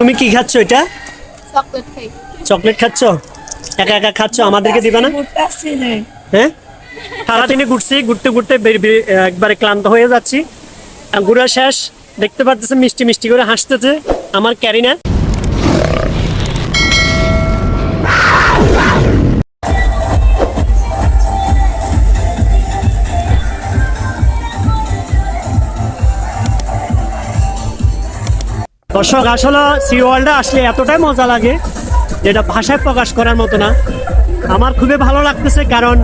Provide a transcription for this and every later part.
তুমি কি খাচ্ছ এটা? চকলেট খাই। চকলেট খাচ্ছ? একা একা খাচ্ছ? আমাদেরকে দিবে না? হ্যাঁ? সারাদিনে ঘুরছি ঘুরতে ঘুরতে বের- বের- একবারে ক্লান্ত হয়ে যাচ্ছি। আর ঘুরা শেষ। দেখতে পারতেছে মিষ্টি মিষ্টি করে হাসতেছে। আমার ক্যারিনা। দর্শক, আসলে সি ওয়ার্ল্ডে আসলে এতটাই মজা লাগে যেটা ভাষায় প্রকাশ করার মতো না। আমার খুবই ভালো লাগতেছে কারণ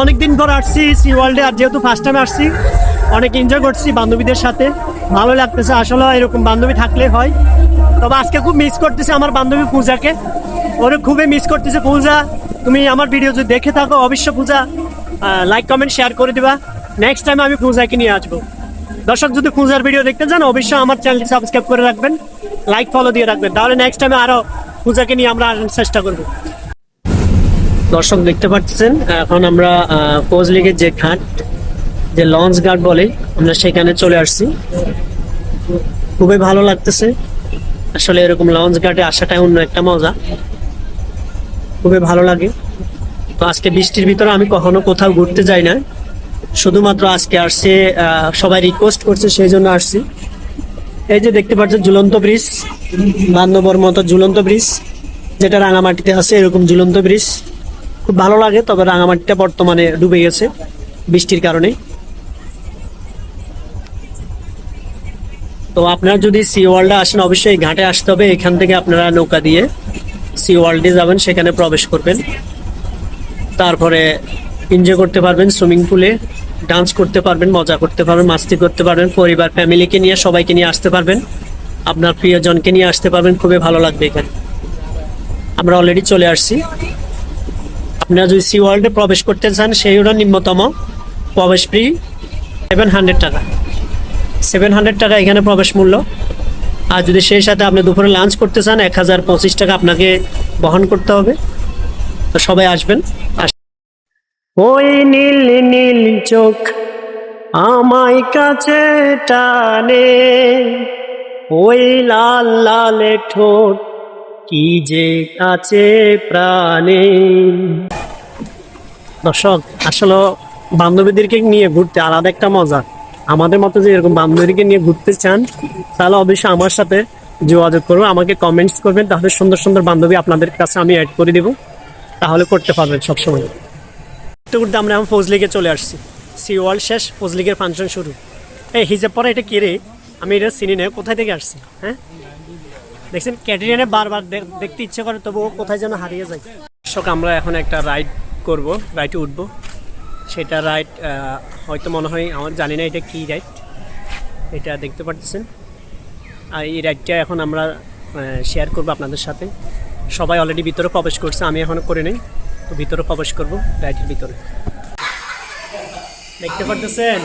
অনেকদিন পর আসছি সি ওয়ার্ল্ডে আর যেহেতু ফার্স্ট টাইম আসছি, অনেক এনজয় করছি বান্ধবীদের সাথে। ভালো লাগতেছে, আসলে এরকম বান্ধবী থাকলে হয়। তবে আজকে খুব মিস করতেছে আমার বান্ধবী পূজাকে। ওরে খুবই মিস করতেছে পূজা। তুমি আমার ভিডিও যদি দেখে থাকো অবশ্য পূজা লাইক কমেন্ট শেয়ার করে দিবা। নেক্সট টাইম আমি পূজাকে নিয়ে আসব। দর্শক, যদি পূজার ভিডিও দেখতে চান, অবশ্যই আমার চ্যানেলটি সাবস্ক্রাইব করে রাখবেন লাইক ফলো দিয়ে রাখবেন। তাহলে নেক্সট টাইমে আরও পূজাকে নিয়ে আমরা চেষ্টা করব। দর্শক, দেখতে পাচ্ছেন, এখন আমরা কোচ লিগের যে ঘাট যে লঞ্চ ঘাট বলে, আমরা সেখানে চলে আসছি। খুবই ভালো লাগতেছে। আসলে এরকম লঞ্চ ঘাটে আসাটাই অন্য একটা মজা। খুবই ভালো লাগে। তো আজকে বৃষ্টির ভিতরে আমি কখনো কোথাও ঘুরতে যাই না। শুধুমাত্র আজকে আসছে সবাই রিকোয়েস্ট করছে, সেই জন্য আসছি। এই যে দেখতে পাচ্ছেন ঝুলন্ত ব্রিজ বান্ধবর মতো ঝুলন্ত ব্রিজ, যেটা রাঙামাটিতে আছে, এরকম ঝুলন্ত ব্রিজ। খুব ভালো লাগে, তবে রাঙামাটিটা বর্তমানে ডুবে গেছে বৃষ্টির কারণে তো আপনারা যদি সি ওয়ার্ল্ডে আসেন, অবশ্যই ঘাটে আসতে হবে। এখান থেকে আপনারা নৌকা দিয়ে সি ওয়ার্ল্ডে যাবেন, সেখানে প্রবেশ করবেন। তারপরে এনজয় করতে পারবেন সুইমিং পুলে ডান্স করতে পারবেন, মজা করতে পারবেন, মাস্তি করতে পারবেন, পরিবার ফ্যামিলিকে নিয়ে, সবাইকে নিয়ে আসতে পারবেন, আপনার প্রিয়জনকে নিয়ে আসতে পারবেন, খুবই ভালো লাগবে এখানে। আমরা অলরেডি চলে আসছি। আপনারা যদি সি ওয়ার্ল্ডে প্রবেশ করতে চান সেইটা নিম্নতম প্রবেশ ফ্রি সেভেন হান্ড্রেড টাকা। সেভেন হান্ড্রেড টাকা এখানে প্রবেশ মূল্য। আর যদি সেই সাথে আপনি দুপুরে লাঞ্চ করতে চান, এক হাজার পঁচিশ টাকা আপনাকে বহন করতে হবে। তো সবাই আসবেন। আস- ওই নীল নীল চোখ আমায় কাছে টানে। ওই লাল লাল ঠোঁট কি যে কাছে প্রাণে। দর্শক, আসলে বান্ধবীদেরকে নিয়ে ঘুরতে আলাদা একটা মজা। আমাদের মতো যে এরকম বান্ধবীকে নিয়ে ঘুরতে চান, তাহলে অবশ্যই আমার সাথে যোগাযোগ করুন আমাকে কমেন্টস করবেন, তাহলে সুন্দর সুন্দর বান্ধবী আপনাদের কাছে আমি অ্যাড করে দেবো। তাহলে করতে পারবেন সবসময়। ঘুরতে আমরা এখন ফৌজ লিগে চলে আসছি। সি ওয়ার্ল্ড শেষ ফৌজ লিগের ফাংশন শুরু। এই হিজাব পরে এটা কে রে? আমি এটা চিনি না, কোথায় থেকে আসছি? হ্যাঁ? দেখছেন ক্যাটেরিয়ানে বারবার দেখতে ইচ্ছে করে, তবু কোথায় যেন হারিয়ে যায়। দর্শক, আমরা এখন একটা রাইড করব, রাইডে উঠব। সেটা রাইড হয়তো মনে হয়, আমার জানি না এটা কী রাইড। এটা দেখতে পাচ্ছেন আর এই রাইডটা এখন আমরা শেয়ার করব আপনাদের সাথে। সবাই অলরেডি ভিতরে প্রবেশ করছে, আমি এখনও করে নেই। তো ভিতরে প্রবেশ করব রাইডের ভিতরে। দেখতে পারতেছেন?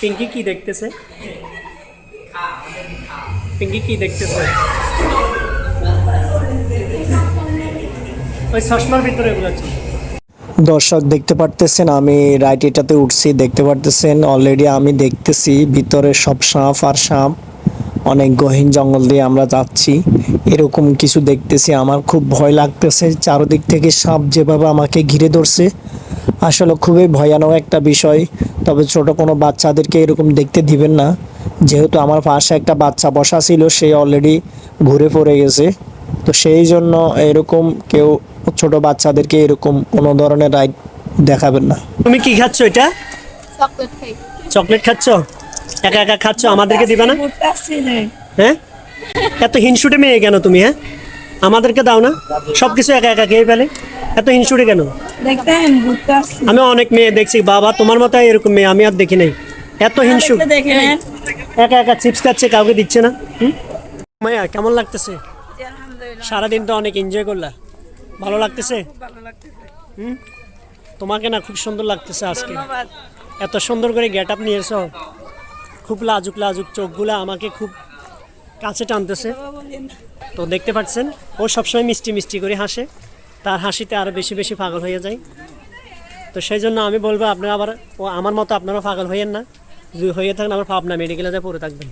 পিঙ্কি কি দেখতেছে? পিঙ্কি কি দেখতেছে? ওই চশমার ভিতরে এগুলো আছে। দর্শক, দেখতে পারতেছেন, আমি রাইট এটাতে উঠছি, দেখতে পারতেছেন অলরেডি আমি দেখতেছি, ভিতরে সব সাপ আর সাপ। অনেক গহীন জঙ্গল দিয়ে আমরা যাচ্ছি। এরকম কিছু দেখতেছি আমার খুব ভয় লাগতেছে। চারদিক থেকে সাপ যেভাবে আমাকে ঘিরে ধরছে আসলে খুবই ভয়ানক একটা বিষয়। তবে ছোট কোনো বাচ্চাদেরকে এরকম দেখতে দিবেন না। যেহেতু আমার পাশে একটা বাচ্চা বসা ছিল সে অলরেডি ঘুরে পড়ে গেছে। তো সেই জন্য এরকম কেউ ছোট বাচ্চাদেরকে এরকম কোনো ধরনের রাইড দেখাবেন না। তুমি কি খাচ্ছ এটা? চকলেট চকলেট খাচ্ছ? একা একা খাচ্ছ? আমাদেরকে দিবে না? হ্যাঁ? এত হিনসুটে মেয়ে কেন তুমি হ্যাঁ? আমাদেরকে দাও না? সব কিছু একা একা খেয়ে ফেলে? এত হিনসুটে কেন? আমি অনেক মেয়ে দেখছি। বাবা তোমার মতো এরকম মেয়ে আমি আর দেখি নাই। এত দেখে একা একা চিপস খাচ্ছে কাউকে দিচ্ছে না? মায়া কেমন লাগতেছে? সারাদিন তো অনেক এনজয় করলা। ভালো লাগতেছে? হুম? তোমাকে না খুব সুন্দর লাগতেছে আজকে। এত সুন্দর করে গেট আপ নিয়েছ। খুব লাজুক লাজুক চোখগুলো আমাকে খুব কাছে টানতেছে। তো দেখতে পাচ্ছেন, ও সবসময় মিষ্টি মিষ্টি করে হাসে। তার হাসিতে আরও বেশি বেশি পাগল হয়ে যায়। তো সেই জন্য আমি বলব, আপনারা আবার, ও আমার মতো আপনারা পাগল হইয়েন না। যদি হয়ে থাকেন আমার পাবনা মেডিকেলে যা পড়ে থাকবেন।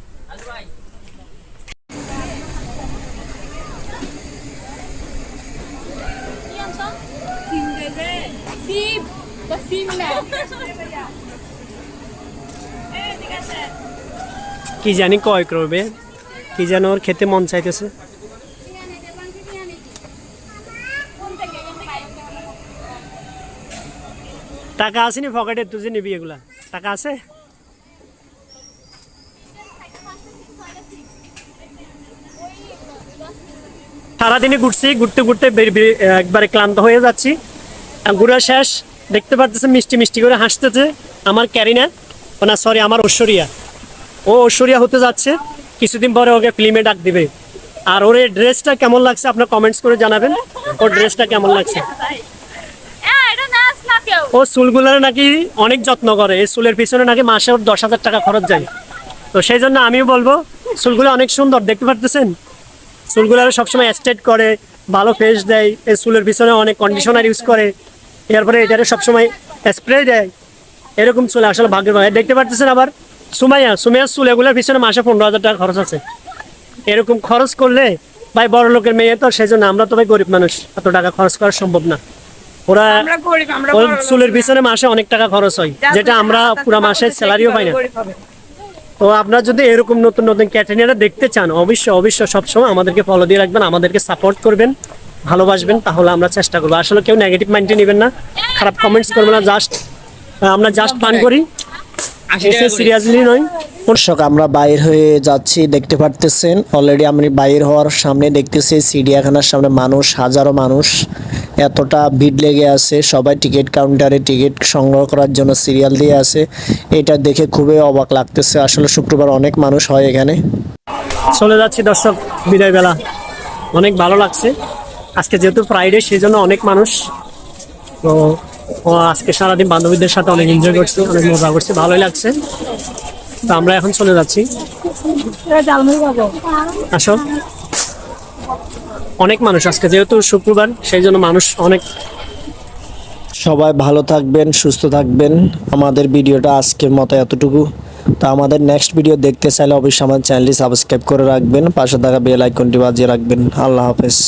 Спасибо. কি জানি কয় করবে কি যেন ওর খেতে মন চাইতেছে। টাকা আসেনি পকেটে, তুই যে নিবি এগুলা। টাকা আছে? সারাদিনে ঘুরছি, ঘুরতে ঘুরতে বের- বের- একবারে ক্লান্ত হয়ে যাচ্ছি। ঘুরা শেষ। দেখতে পারতেছে মিষ্টি মিষ্টি করে হাসতেছে আমার ক্যারিনা। ও না সরি আমার ঐশ্বরিয়া। ও ঐশ্বরিয়া হতে যাচ্ছে, কিছুদিন পরে ওকে ফিল্মে ডাক দিবে। আর ওর এই ড্রেসটা কেমন লাগছে আপনার কমেন্টস করে জানাবেন, ওর ড্রেসটা কেমন লাগছে? ও চুলগুলোর নাকি অনেক যত্ন করে, এই চুলের পিছনে নাকি মাসে ওর দশ হাজার টাকা খরচ যায়। তো সেই জন্য আমিও বলব, চুলগুলো অনেক সুন্দর, দেখতে পারতেছেন? চুলগুলো সবসময় স্ট্রেট করে, ভালো ফেস দেয়, এই চুলের পিছনে অনেক কন্ডিশনার ইউজ করে, এরপরে এটারে সবসময় স্প্রে দেয়। এরকম চুল আসলে ভাগ্যের ভাই দেখতে পারতেছেন আবার? সুমাইয়া সুমাইয়ার চুল এগুলোর পিছনে মাসে পনেরো হাজার টাকা খরচ আছে। এরকম খরচ করলে ভাই বড় লোকের মেয়ে তো সেই জন্য আমরা তো ভাই গরিব মানুষ এত টাকা খরচ করা সম্ভব না। ওরা। চুলের পিছনে মাসে অনেক টাকা খরচ হয় যেটা আমরা পুরো মানুষ স্যালারিও পাই না। তো আপনারা যদি এরকম নতুন নতুন ক্যাটারিয়ারা দেখতে চান অবশ্যই অবশ্যই সবসময় আমাদেরকে ফলো দিয়ে রাখবেন আমাদেরকে সাপোর্ট করবেন ভালোবাসবেন তাহলে আমরা চেষ্টা করব। আসলে কেউ নেগেটিভ মাইন্ডে নেবেন না খারাপ কমেন্টস করবেন না জাস্ট আমরা জাস্ট পান করি। সিরিয়াসলি নয়। দর্শক আমরা বাইর হয়ে যাচ্ছি দেখতে পারতেছেন। অলরেডি আমি বাইর হওয়ার সামনে দেখতেছি চিড়িয়াখানার সামনে মানুষ হাজারো মানুষ। এতটা ভিড় লেগে আছে। সবাই টিকিট কাউন্টারে টিকিট সংগ্রহ করার জন্য সিরিয়াল দিয়ে আছে। এটা দেখে খুবই অবাক লাগতেছে। আসলে শুক্রবার অনেক মানুষ হয় এখানে। চলে যাচ্ছি দর্শক বিদায় বেলা। অনেক ভালো লাগছে। আজকে যেহেতু ফ্রাইডে সেই জন্য অনেক মানুষ। তো ও আজকে সারাদিন বান্ধবীদের সাথে অনেক এনজয় করছি, অনেক মজা করছি, ভালোই লাগছে। তো আমরা এখন চলে যাচ্ছি। আসো। অনেক মানুষ আজকে, যেহেতু শুক্রবার, সেই জন্য মানুষ অনেক সবাই ভালো থাকবেন, সুস্থ থাকবেন। আমাদের ভিডিওটা আজকের মতো এতটুকু। তো আমাদের নেক্সট ভিডিও দেখতে চাইলে অবশ্যই আমার চ্যানেলটি সাবস্ক্রাইব করে রাখবেন। পাশে থাকা বেল আইকনটি বাজিয়ে রাখবেন। আল্লাহ হাফেজ।